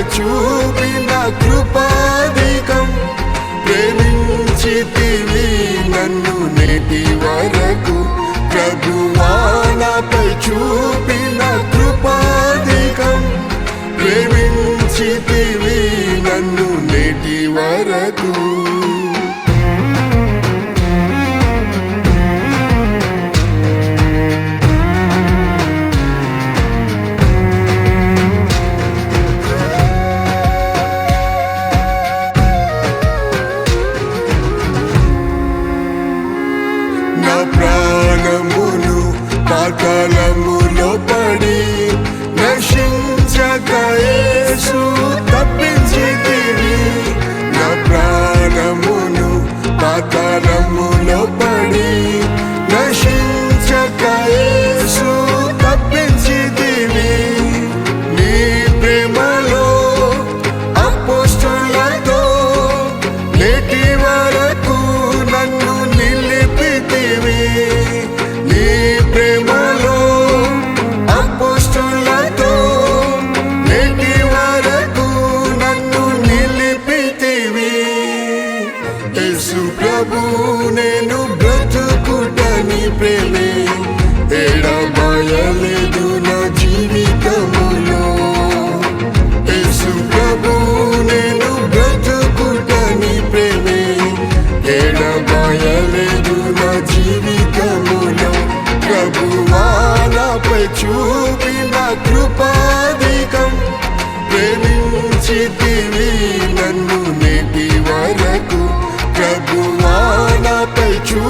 చూపిన కృపాధికం. ప్రేమించితివి నన్ను నేటి వరకు. ప్రభువానపై చూపిన కృపాధికం. ప్రేమించితివి నన్ను నేటి వరకు. నా ప్రాణములు పాతాళములో పడి నశించక యేసు.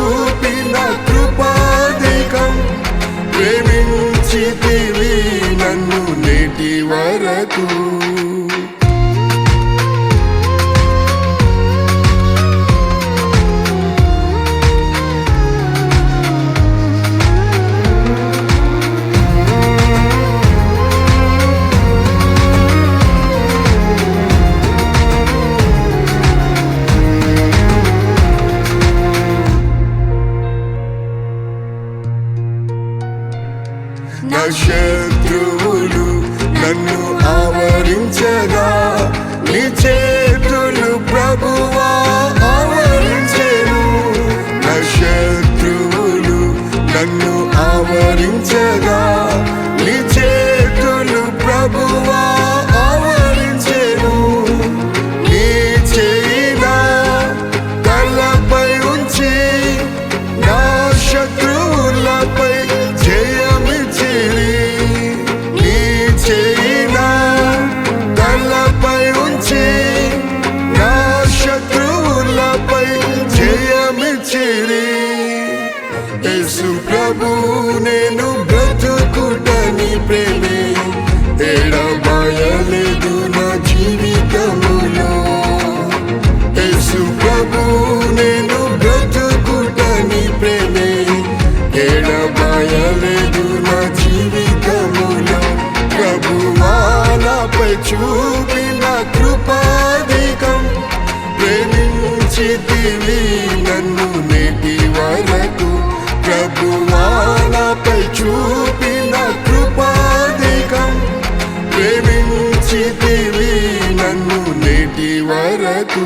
చూపిన కృపాధికం ప్రేమించి నన్ను నేటి వరకు. ఆవరించగా నీ చేతులు ప్రభువా ఆవరించేను. నా శత్రువులు నన్ను ఆవరించగా మేరే యేసు ప్రభు నేను బ్రతుకుటని ప్రేమి. ప్రేమించితివి నన్ను నేటి వరకు.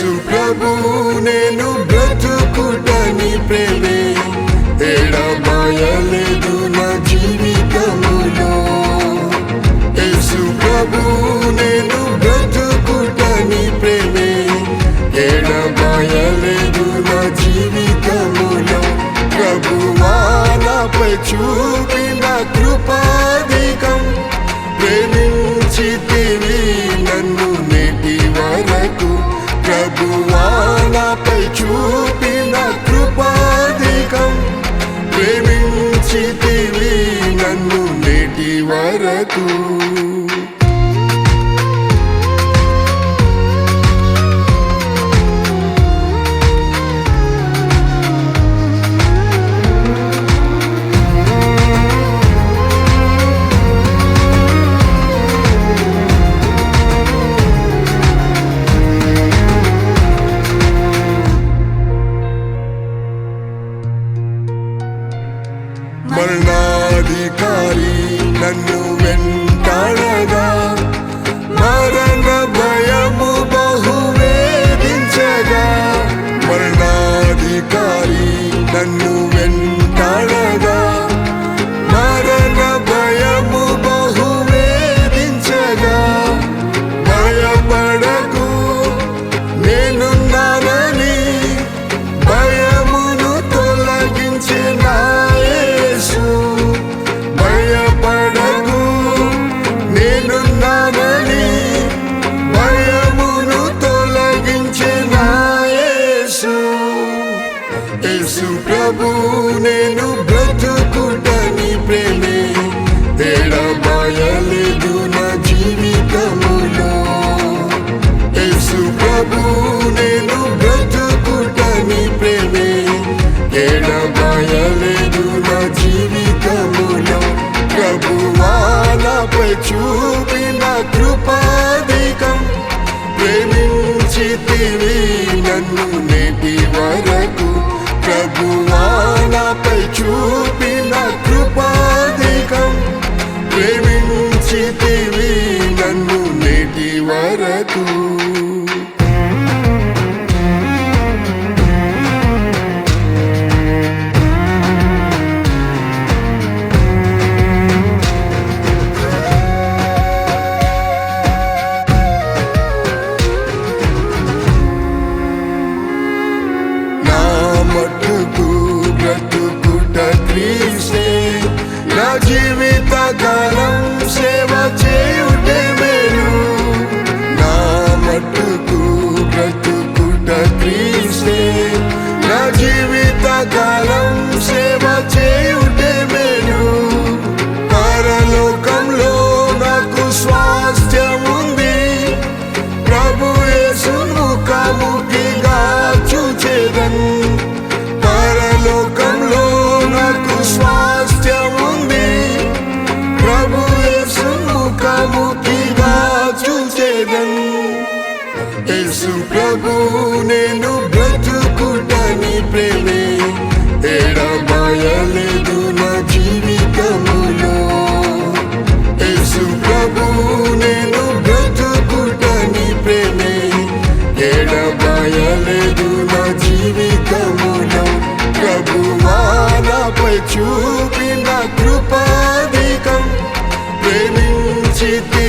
యేసు ప్రభు నేను బ్రతుకుటని ప్రేమే. ఎడబాయలేదు నా జీవితములో. యేసు ప్రభు నేను బ్రతుకుటని ప్రేమే. ఎడబాయలేదు నా జీవితములో. ప్రభువా నాపై చూపి చూపిన కృపాధికం. ప్రేమించితివి నన్ను నేటి వరకు. మరణాధికారి నన్ను నేటి వరకు ప్రభువు te.